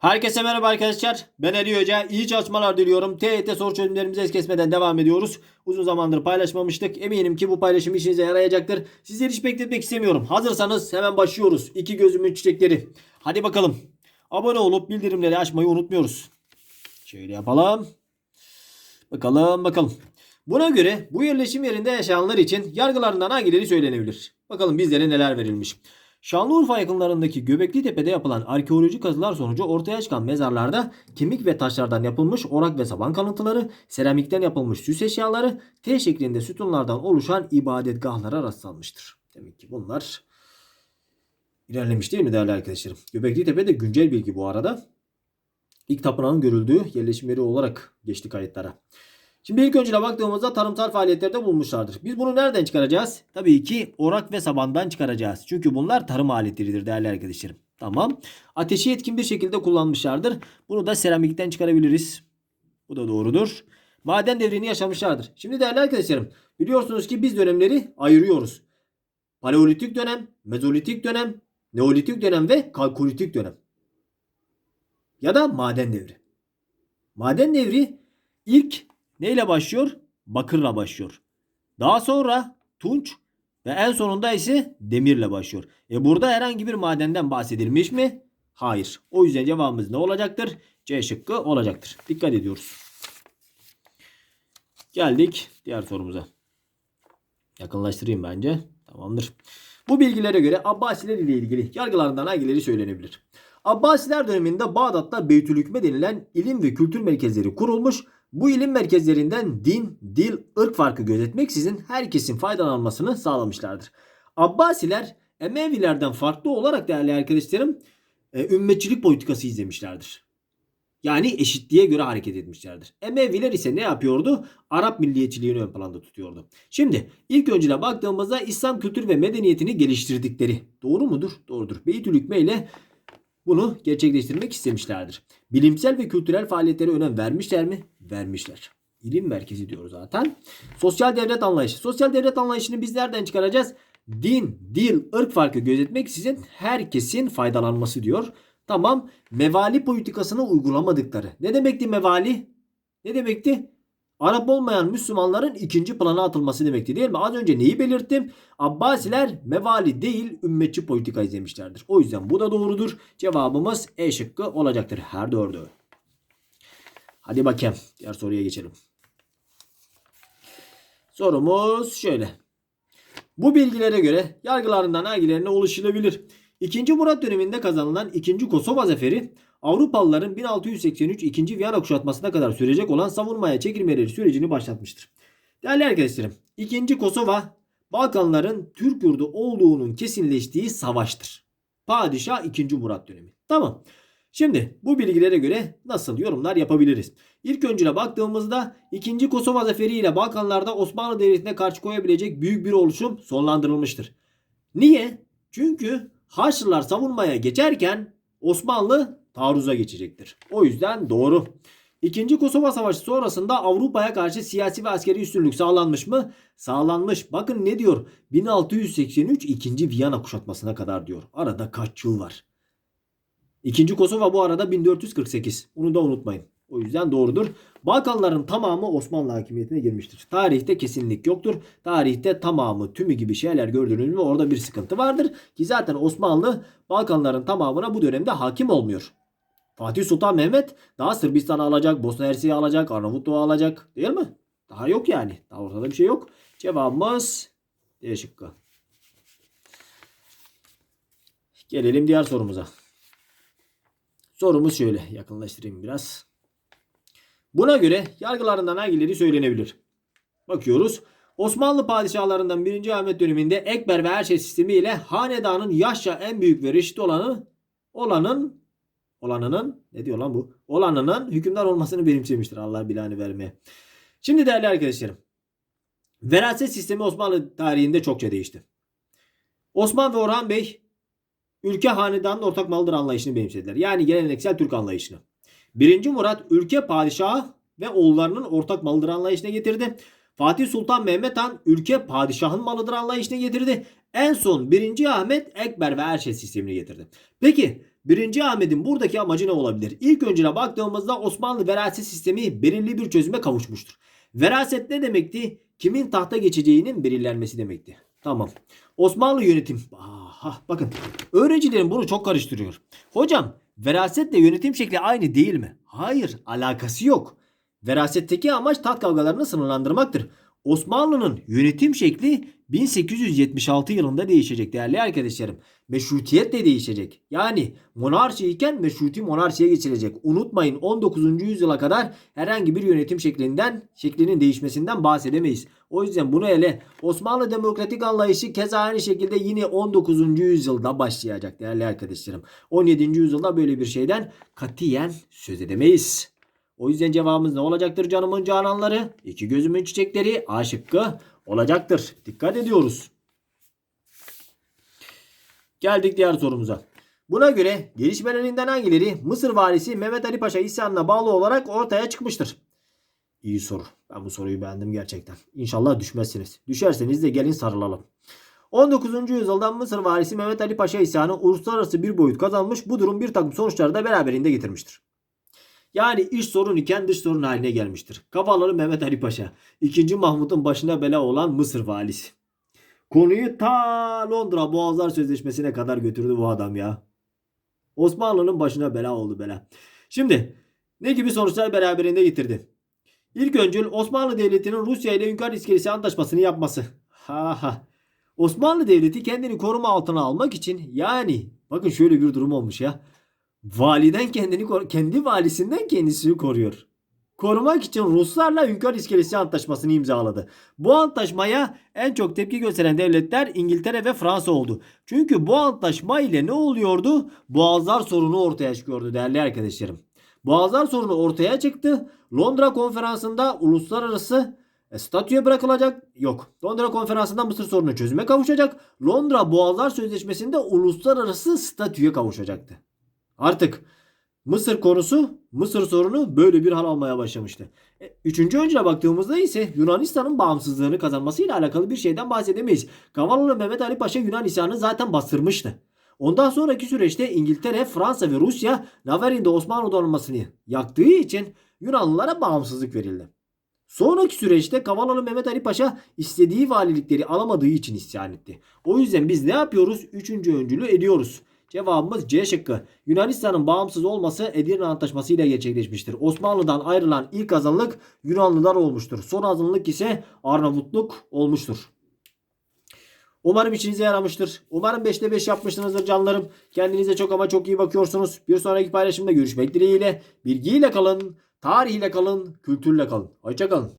Herkese merhaba arkadaşlar. Ben Ali Hoca. İyi çalışmalar diliyorum. TYT soru çözümlerimize es kesmeden devam ediyoruz. Uzun zamandır paylaşmamıştık. Eminim ki bu paylaşım işinize yarayacaktır. Sizleri hiç bekletmek istemiyorum. Hazırsanız hemen başlıyoruz. İki gözümün çiçekleri. Hadi bakalım. Abone olup bildirimleri açmayı unutmuyoruz. Şöyle yapalım. Bakalım bakalım. Buna göre bu yerleşim yerinde yaşayanlar için yargılarından hangileri söylenebilir? Bakalım bizlere neler verilmiş. Şanlıurfa yakınlarındaki Göbekli Tepe'de yapılan arkeolojik kazılar sonucu ortaya çıkan mezarlarda kemik ve taşlardan yapılmış orak ve saban kalıntıları, seramikten yapılmış süs eşyaları, T şeklinde sütunlardan oluşan ibadetgahlara rastlanmıştır. Demek ki bunlar ilerlemiş değil mi değerli arkadaşlarım? Göbekli Tepe de güncel bilgi bu arada. İlk tapınağın görüldüğü yerleşim yeri olarak geçti kayıtlara. Şimdi ilk öncüne baktığımızda tarımsal faaliyetlerde bulmuşlardır. Biz bunu nereden çıkaracağız? Tabii ki orak ve sabandan çıkaracağız. Çünkü bunlar tarım aletleridir değerli arkadaşlarım. Tamam. Ateşi etkin bir şekilde kullanmışlardır. Bunu da seramikten çıkarabiliriz. Bu da doğrudur. Maden devrini yaşamışlardır. Şimdi değerli arkadaşlarım biliyorsunuz ki biz dönemleri ayırıyoruz. Paleolitik dönem, mezolitik dönem, neolitik dönem ve kalkolitik dönem. Ya da maden devri. Maden devri ilk neyle başlıyor? Bakırla başlıyor. Daha sonra tunç ve en sonunda ise demirle başlıyor. E burada herhangi bir madenden bahsedilmiş mi? Hayır. O yüzden cevabımız ne olacaktır? C şıkkı olacaktır. Dikkat ediyoruz. Geldik diğer sorumuza. Yakınlaştırayım bence. Tamamdır. Bu bilgilere göre Abbasiler ile ilgili yargılarından hangileri söylenebilir? Abbasiler döneminde Bağdat'ta Beytülhükme denilen ilim ve kültür merkezleri kurulmuş. Bu ilim merkezlerinden din, dil, ırk farkı gözetmeksizin herkesin faydalanmasını sağlamışlardır. Abbasiler Emevilerden farklı olarak değerli arkadaşlarım e, ümmetçilik politikası izlemişlerdir. Yani eşitliğe göre hareket etmişlerdir. Emeviler ise ne yapıyordu? Arap milliyetçiliğini ön planda tutuyordu. Şimdi ilk öncüne baktığımızda İslam kültür ve medeniyetini geliştirdikleri. Doğru mudur? Doğrudur. Beytülhükme ile bunu gerçekleştirmek istemişlerdir. Bilimsel ve kültürel faaliyetlere önem vermişler mi? Vermişler. İlim merkezi diyor zaten. Sosyal devlet anlayışı. Sosyal devlet anlayışını biz nereden çıkaracağız? Din, dil, ırk farkı gözetmeksizin herkesin faydalanması diyor. Tamam. Mevali politikasını uygulamadıkları. Ne demekti mevali? Ne demekti? Arap olmayan Müslümanların ikinci plana atılması demekti değil mi? Az önce neyi belirttim? Abbasiler mevali değil ümmetçi politika izlemişlerdir. O yüzden bu da doğrudur. Cevabımız E şıkkı olacaktır. Her dördü. Hadi bakayım. Diğer soruya geçelim. Sorumuz şöyle. Bu bilgilere göre yargılarından hangilerine ulaşılabilir? 2. Murat döneminde kazanılan 2. Kosova zaferi Avrupalıların 1683 2. Viyana kuşatmasına kadar sürecek olan savunmaya çekilmeleri sürecini başlatmıştır. Değerli arkadaşlarım, 2. Kosova Balkanların Türk yurdu olduğunun kesinleştiği savaştır. Padişah 2. Murat dönemi. Tamam. Şimdi bu bilgilere göre nasıl yorumlar yapabiliriz? İlk öncüne baktığımızda 2. Kosova Zaferi ile Balkanlarda Osmanlı Devleti'ne karşı koyabilecek büyük bir oluşum sonlandırılmıştır. Niye? Çünkü Haçlılar savunmaya geçerken Osmanlı taarruza geçecektir. O yüzden doğru. İkinci Kosova Savaşı sonrasında Avrupa'ya karşı siyasi ve askeri üstünlük sağlanmış mı? Sağlanmış. Bakın ne diyor? 1683 2. Viyana kuşatmasına kadar diyor. Arada kaç yıl var? İkinci Kosova bu arada 1448. Onu da unutmayın. O yüzden doğrudur. Balkanların tamamı Osmanlı hakimiyetine girmiştir. Tarihte kesinlik yoktur. Tarihte tamamı tümü gibi şeyler gördüğünüz mü orada bir sıkıntı vardır. Ki zaten Osmanlı Balkanların tamamına bu dönemde hakim olmuyor. Fatih Sultan Mehmet daha Sırbistan'ı alacak, Bosna Hersek'i alacak, Arnavutluğu alacak değil mi? Daha yok yani. Daha ortada bir şey yok. Cevabımız D şıkkı. Gelelim diğer sorumuza. Sorumuz şöyle. Yakınlaştırayım biraz. Buna göre yargılarından hangileri söylenebilir? Bakıyoruz. Osmanlı padişahlarından 1. Ahmet döneminde Ekber ve Erşe sistemi ile hanedanın yaşça en büyük ve reşit olanı olanın olanının ne diyor lan bu? Olanının hükümdar olmasını benimsemiştir. Allah bilani vermeye. Şimdi değerli arkadaşlarım. Veraset sistemi Osmanlı tarihinde çokça değişti. Osman ve Orhan Bey ülke hanedanın ortak malıdır anlayışını benimsediler. Yani geleneksel Türk anlayışını. Birinci Murat ülke padişahı ve oğullarının ortak malıdır anlayışına getirdi. Fatih Sultan Mehmet Han ülke padişahın malıdır anlayışına getirdi. En son 1. Ahmet Ekber ve Erşe sistemini getirdi. Peki 1. Ahmet'in buradaki amacı ne olabilir? İlk öncüne baktığımızda Osmanlı veraset sistemi belirli bir çözüme kavuşmuştur. Veraset ne demekti? Kimin tahta geçeceğinin belirlenmesi demekti. Tamam. Osmanlı yönetim. Aha, bakın öğrencilerin bunu çok karıştırıyor. Hocam verasetle yönetim şekli aynı değil mi? Hayır alakası yok. Verasetteki amaç taht kavgalarını sınırlandırmaktır. Osmanlı'nın yönetim şekli 1876 yılında değişecek değerli arkadaşlarım. Meşrutiyet de değişecek. Yani monarşi iken meşruti monarşiye geçilecek. Unutmayın 19. yüzyıla kadar herhangi bir yönetim şeklinden şeklinin değişmesinden bahsedemeyiz. O yüzden bunu ele Osmanlı demokratik anlayışı keza aynı şekilde yine 19. yüzyılda başlayacak değerli arkadaşlarım. 17. yüzyılda böyle bir şeyden katiyen söz edemeyiz. O yüzden cevabımız ne olacaktır canımın cananları? İki gözümün çiçekleri A şıkkı olacaktır. Dikkat ediyoruz. Geldik diğer sorumuza. Buna göre gelişmelerinden hangileri Mısır valisi Mehmet Ali Paşa isyanına bağlı olarak ortaya çıkmıştır? İyi soru. Ben bu soruyu beğendim gerçekten. İnşallah düşmezsiniz. Düşerseniz de gelin sarılalım. 19. yüzyılda Mısır valisi Mehmet Ali Paşa isyanı uluslararası bir boyut kazanmış. Bu durum bir takım sonuçları da beraberinde getirmiştir. Yani iç sorun iken dış sorun haline gelmiştir. Kafaları Mehmet Ali Paşa. 2. Mahmut'un başına bela olan Mısır valisi. Konuyu ta Londra Boğazlar Sözleşmesi'ne kadar götürdü bu adam ya. Osmanlı'nın başına bela oldu bela. Şimdi ne gibi sonuçlar beraberinde getirdi? İlk öncül Osmanlı Devleti'nin Rusya ile Hünkar İskelesi Antlaşması'nı yapması. Ha ha. Osmanlı Devleti kendini koruma altına almak için yani bakın şöyle bir durum olmuş ya. Validen kendini kendi valisinden kendisini koruyor. Korumak için Ruslarla Hünkar İskelesi Antlaşması'nı imzaladı. Bu antlaşmaya en çok tepki gösteren devletler İngiltere ve Fransa oldu. Çünkü bu antlaşma ile ne oluyordu? Boğazlar sorunu ortaya çıkıyordu değerli arkadaşlarım. Boğazlar sorunu ortaya çıktı. Londra konferansında uluslararası e, statüye bırakılacak. Yok. Londra konferansında Mısır sorunu çözüme kavuşacak. Londra Boğazlar Sözleşmesi'nde uluslararası statüye kavuşacaktı. Artık Mısır konusu, Mısır sorunu böyle bir hal almaya başlamıştı. E, Üçüncü öncüne baktığımızda ise Yunanistan'ın bağımsızlığını kazanmasıyla alakalı bir şeyden bahsedemeyiz. Kavalolu Mehmet Ali Paşa Yunan zaten bastırmıştı. Ondan sonraki süreçte İngiltere, Fransa ve Rusya Naverin'de Osmanlı donanmasını yaktığı için Yunanlılara bağımsızlık verildi. Sonraki süreçte Kavalolu Mehmet Ali Paşa istediği valilikleri alamadığı için isyan etti. O yüzden biz ne yapıyoruz? Üçüncü öncülü ediyoruz. Cevabımız C şıkkı. Yunanistan'ın bağımsız olması Edirne Antlaşması ile gerçekleşmiştir. Osmanlı'dan ayrılan ilk azınlık Yunanlılar olmuştur. Son azınlık ise Arnavutluk olmuştur. Umarım içinize yaramıştır. Umarım 5'te 5 yapmışsınızdır canlarım. Kendinize çok ama çok iyi bakıyorsunuz. Bir sonraki paylaşımda görüşmek dileğiyle. Bilgiyle kalın, tarihiyle kalın, kültürle kalın. Hoşçakalın.